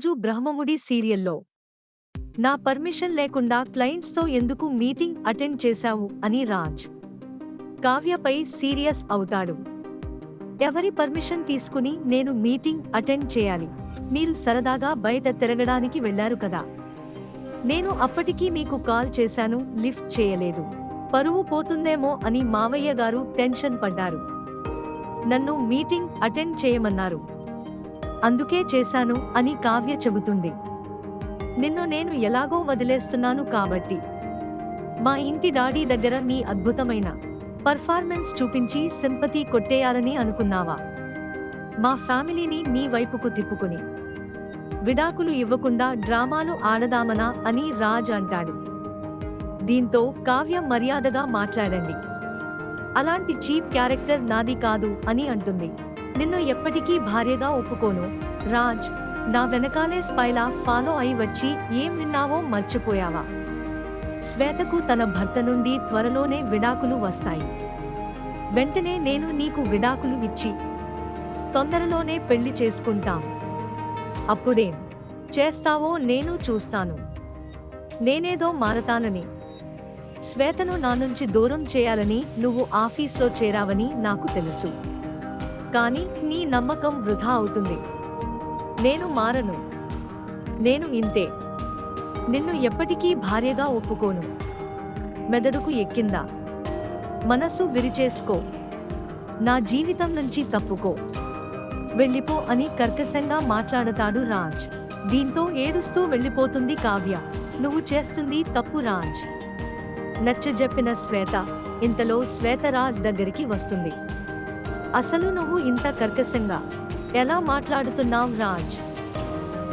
ఈరోజు బ్రహ్మముడి సీరియల్లో. నా పర్మిషన్ లేకుండా క్లయింట్స్తో ఎందుకు మీటింగ్ అటెండ్ చేశావు అని రాజ్. కావ్యపై సీరియస్ అవుతాడు. ఎవరి పర్మిషన్ తీసుకుని నేను మీటింగ్ అటెండ్ చేయాలి. మీరు సరదాగా బయట తిరగడానికి వెళ్ళారు కదా. నేను అప్పటికీ మీకు కాల్ చేశాను లిఫ్ట్ చేయలేదు. పరువు పోతుందేమో అని మావయ్య గారు టెన్షన్ పడ్డారు. నన్ను మీటింగ్ అటెండ్ చేయమన్నారు. అందుకే చేశాను అని కావ్య చెబుతుంది. నిన్ను నేను ఎలాగో వదిలేస్తున్నాను కాబట్టి. మా ఇంటి డాడీ దగ్గర నీ అద్భుతమైన పర్ఫార్మెన్స్ చూపించి సింపతి కొట్టేయాలని అనుకున్నావా? మా ఫ్యామిలీని నీ వైపుకు తిప్పుకుని. విడాకులు ఇవ్వకుండా డ్రామాలు ఆడదామనా అని రాజ్ అంటాడు. దీంతో కావ్య మర్యాదగా మాట్లాడండి. అలాంటి చీప్ క్యారెక్టర్ నాది కాదు అని అంటుంది. నిన్ను ఎప్పటికీ భార్యగా ఒప్పుకోను. రాజ్ నా వెనకాలే స్పైలా ఫాలో అయి వచ్చి ఏం విన్నావో మర్చిపోయావా? శ్వేతకు తన భర్త నుండి త్వరలోనే విడాకులు వస్తాయి. వెంటనే నేను నీకు విడాకులు ఇచ్చి తొందరలోనే పెళ్ళి చేసుకుంటాం. అప్పుడేం చేస్తావో నేను చూస్తాను. నేనేదో మారతానని. శ్వేతను నా నుంచి దూరం చేయాలని నువ్వు ఆఫీస్లో చేరావని నాకు తెలుసు. కానీ నీ నమ్మకం వృధా అవుతుంది. నేను మారను. నేను ఇంతే. నిన్ను ఎప్పటికీ భార్యగా ఒప్పుకోను. మెదడుకు ఎక్కిందా. మనసు విరిచేసుకో. నా జీవితం నుంచి తప్పుకో. వెళ్ళిపో అని కర్కశంగా మాట్లాడతాడు రాజ్. దీంతో ఏడుస్తూ వెళ్ళిపోతుంది కావ్య. నువ్వు చేస్తుంది తప్పు రాజ్. నచ్చజెప్పిన శ్వేత ఇంతలో శ్వేతరాజ్ దగ్గరికి వస్తుంది. అసలు నువ్వు ఇంత కర్కశంగా? ఎలా మాట్లాడుతున్నావు రాజ్?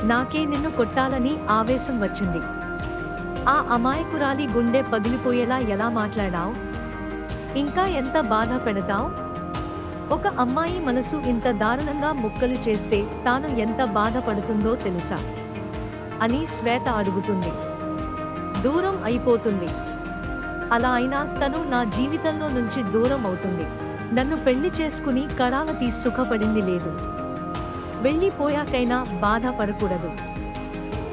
నాకే నిన్ను కొట్టాలని ఆవేశం వచ్చింది. ఆ అమాయకురాలి గుండె పగిలిపోయేలా ఎలా మాట్లాడావు? ఇంకా ఎంత బాధ పెడతావు? ఒక అమ్మాయి మనసు ఇంత దారుణంగా ముక్కలు చేస్తే తాను ఎంత బాధపడుతుందో తెలుసా? అని శ్వేత అడుగుతుంది. దూరం అయిపోతుంది. అలా అయినా తను నా జీవితంలో నుంచి దూరం అవుతుంది. నన్ను పెళ్ళి చేసుకుని కళావతి సుఖపడింది లేదు. వెళ్ళిపోయాకైనా బాధపడకూడదు.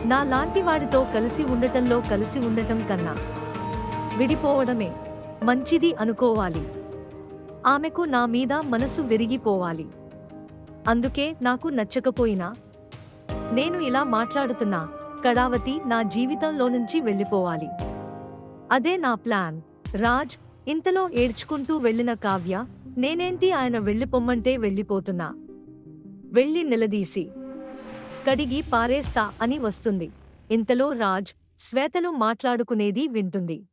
నా లాంటి వాడితో కలిసి ఉండటంలో కలిసి ఉండటం కన్నా విడిపోవడమే మంచిది అనుకోవాలి. ఆమెకు నా మీద మనసు విరిగిపోవాలి. అందుకే నాకు నచ్చకపోయినా నేను ఇలా మాట్లాడుతున్నా కళావతి నా జీవితంలో నుంచి వెళ్ళిపోవాలి. అదే నా ప్లాన్. రాజ్ ఇంతలో ఏడ్చుకుంటూ వెళ్ళిన కావ్య నేనేంటి ఆయన వెళ్ళిపోమ్మంటే వెళ్ళిపోతున్నా. వెళ్ళి నిలదీసి కడిగి పారేస్తా అని వస్తుంది. ఇంతలో రాజ్ శ్వేతలు మాట్లాడుకునేది వింటుంది.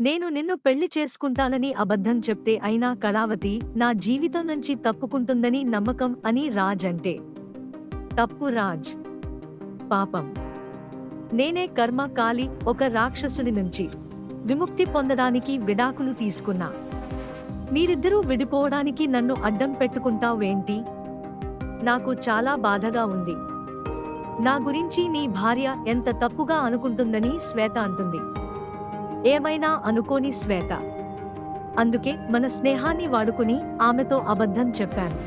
నేను నిన్ను పెళ్ళి చేసుకుంటానని అబద్ధం చెప్తే అయినా కళావతి నా జీవితం నుంచి తప్పుకుంటుందని నమ్మకం అని రాజ్ అంటే. తప్పు రాజ్. పాపం. నేనే కర్మ కాలి ఒక రాక్షసుడి నుంచి. విముక్తి పొందడానికి విడాకులు తీసుకున్నా. మీరిద్దరూ విడిపోవడానికి నన్ను అడ్డం పెట్టుకుంటావేంటి? నాకు చాలా బాధగా ఉంది. నా గురించి నీ భార్య ఎంత తప్పుగా అనుకుంటుందని శ్వేత అంటుంది. ఏమైనా అనుకోని శ్వేత. అందుకే మన స్నేహాన్ని వాడుకుని ఆమెతో అబద్ధం చెప్పాను.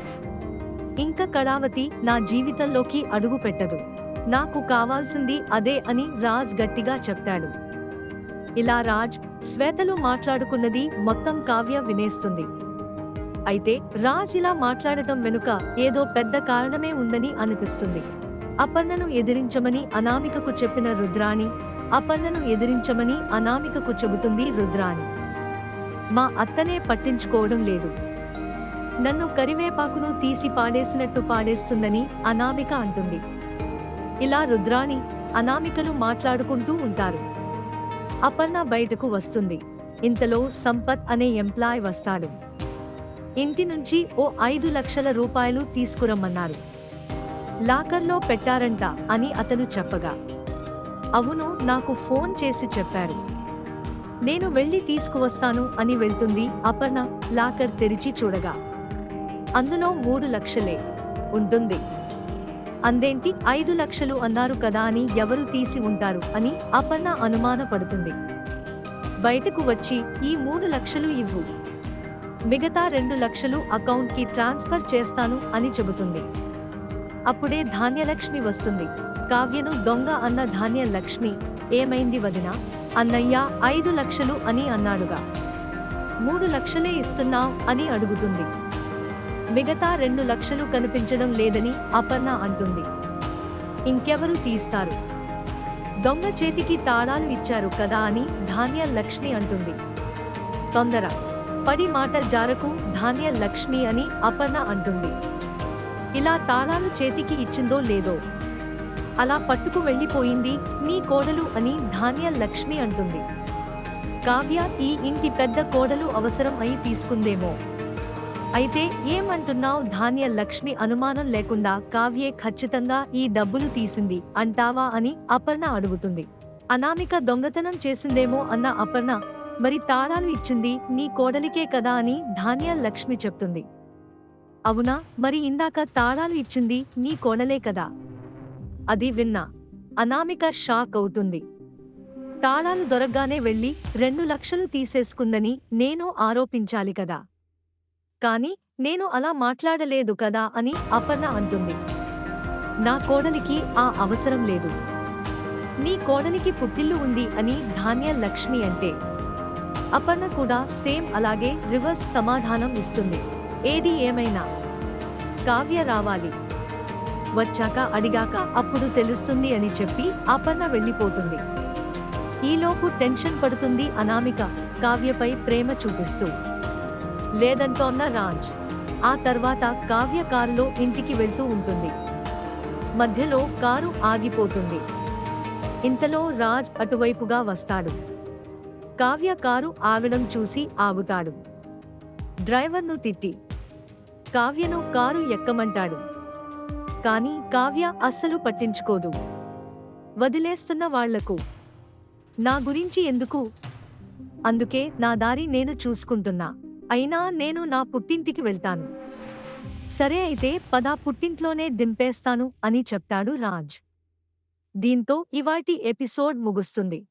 ఇంకా కళావతి నా జీవితంలోకి అడుగు పెట్టదు నాకు కావాల్సింది అదే అని రాజ్ గట్టిగా చెప్తాడు. ఇలా రాజ్ శ్వేతలు మాట్లాడుకున్నది మొత్తం కావ్య వినేస్తుంది. అయితే రాజ్ ఇలా మాట్లాడటం వెనుక ఏదో పెద్ద కారణమే ఉందని అనిపిస్తుంది. అపర్ణను ఎదిరించమని అనామికకు చెప్పిన రుద్రాణి అపర్ణను ఎదిరించమని అనామికకు చెబుతుంది రుద్రాణి. మా అత్తనే పట్టించుకోవడం లేదు. నన్ను కరివేపాకును తీసి పాడేసినట్టు పాడేస్తుందని అనామిక అంటుంది. ఇలా రుద్రాణి అనామికలు మాట్లాడుకుంటూ ఉంటారు. అపర్ణ బయటకు వస్తుంది. ఇంతలో సంపత్ అనే ఎంప్లాయ్ వస్తాడు. ఇంటి నుంచి ఓ ఐదు లక్షల రూపాయలు తీసుకురమ్మన్నారు. లాకర్లో పెట్టారంట అని అతను చెప్పగా. అవును నాకు ఫోన్ చేసి చెప్పారు. నేను వెళ్ళి తీసుకువస్తాను అని వెళ్తుంది అపర్ణ లాకర్ తెరిచి చూడగా. అందులో మూడు లక్షలే. ఉంటుంది. అందేంటి? ఐదు లక్షలు అన్నారు కదా అని ఎవరు తీసి ఉంటారు అని అపర్ణ అనుమానపడుతుంది. బయటకు వచ్చి ఈ మూడు లక్షలు ఇవ్వు. మిగతా రెండు లక్షలు అకౌంట్కి ట్రాన్స్ఫర్ చేస్తాను అని చెబుతుంది. అప్పుడే ధాన్యలక్ష్మి వస్తుంది. కావ్యను దొంగ అన్న ధాన్య లక్ష్మి ఏమైంది వదినా? అన్నయ్య ఐదు లక్షలు అని అన్నాడుగా. మూడు లక్షలే ఇస్తున్నావు అని అడుగుతుంది. మిగతా రెండు లక్షలు కనిపించడం లేదని అపర్ణ అంటుంది. ఇంకెవరు తీస్తారు? దొంగ చేతికి తాళాలు ఇచ్చారు కదా అని ధాన్య లక్ష్మి అంటుంది. తొందర. పడి మాట జారకు ధాన్య లక్ష్మి అని అపర్ణ అంటుంది. ఇలా తాళాలు చేతికి ఇచ్చిందో లేదో? అలా పట్టుకు వెళ్ళిపోయింది నీ కోడలు అని ధాన్య లక్ష్మి అంటుంది. కావ్య ఈ ఇంటి పెద్ద కోడలు అవసరం అయి తీసుకుందేమో? అయితే ఏమంటున్నావు? ధాన్య లక్ష్మి అనుమానం లేకుండా కావ్యే ఖచ్చితంగా ఈ డబ్బులు తీసింది అంటావా అని అపర్ణ అడుగుతుంది. అనామిక దొంగతనం చేసిందేమో అన్న అపర్ణ మరి తాళాలు ఇచ్చింది నీ కోడలికే కదా అని ధాన్య లక్ష్మి చెప్తుంది. అవునా? మరి ఇందాక తాళాలు ఇచ్చింది నీ కోడలే కదా? అది విన్నా. అనామిక షాక్ అవుతుంది. తాళాలు దొరగ్గానే వెళ్ళి రెండు లక్షలు తీసేసుకుందని నేను ఆరోపించాలి కదా. కాని నేను అలా మాట్లాడలేదు కదా అని అపర్ణ అంటుంది. నా కోడలికి ఆ అవసరం లేదు. నీ కోడలికి పుట్టిల్లు ఉంది అని ధాన్య లక్ష్మి అంటే. అపర్ణ కూడా సేమ్ అలాగే రివర్స్ సమాధానం ఇస్తుంది. ఏది ఏమైనా. కావ్య రావాలి. వచ్చాక అడిగాక అప్పుడు తెలుస్తుంది అని చెప్పి అపర్ణ వెళ్ళిపోతుంది. ఈలోపు టెన్షన్ పడుతుంది అనామిక కావ్యపై ప్రేమ చూపిస్తూ. లేదంటోన్న రాజ్. ఆ తర్వాత కావ్య కారులో ఇంటికి వెళ్తూ ఉంటుంది. మధ్యలో కారు ఆగిపోతుంది. ఇంతలో రాజ్ అటువైపుగా వస్తాడు. కావ్య కారు ఆగడం చూసి ఆగుతాడు. డ్రైవర్ను తిట్టి కావ్యను కారు ఎక్కమంటాడు. కానీ కావ్య అస్సలు పట్టించుకోదు. వదిలేస్తున్న వాళ్ళకు నా గురించి ఎందుకు? అందుకే నా దారి నేను చూసుకుంటున్నా. అయినా నేను నా పుట్టింటికి వెళ్తాను. సరే అయితే పదా పుట్టింట్లోనే దింపేస్తాను అని చెప్తాడు రాజ్. దీంతో ఇవాటి ఎపిసోడ్ ముగుస్తుంది.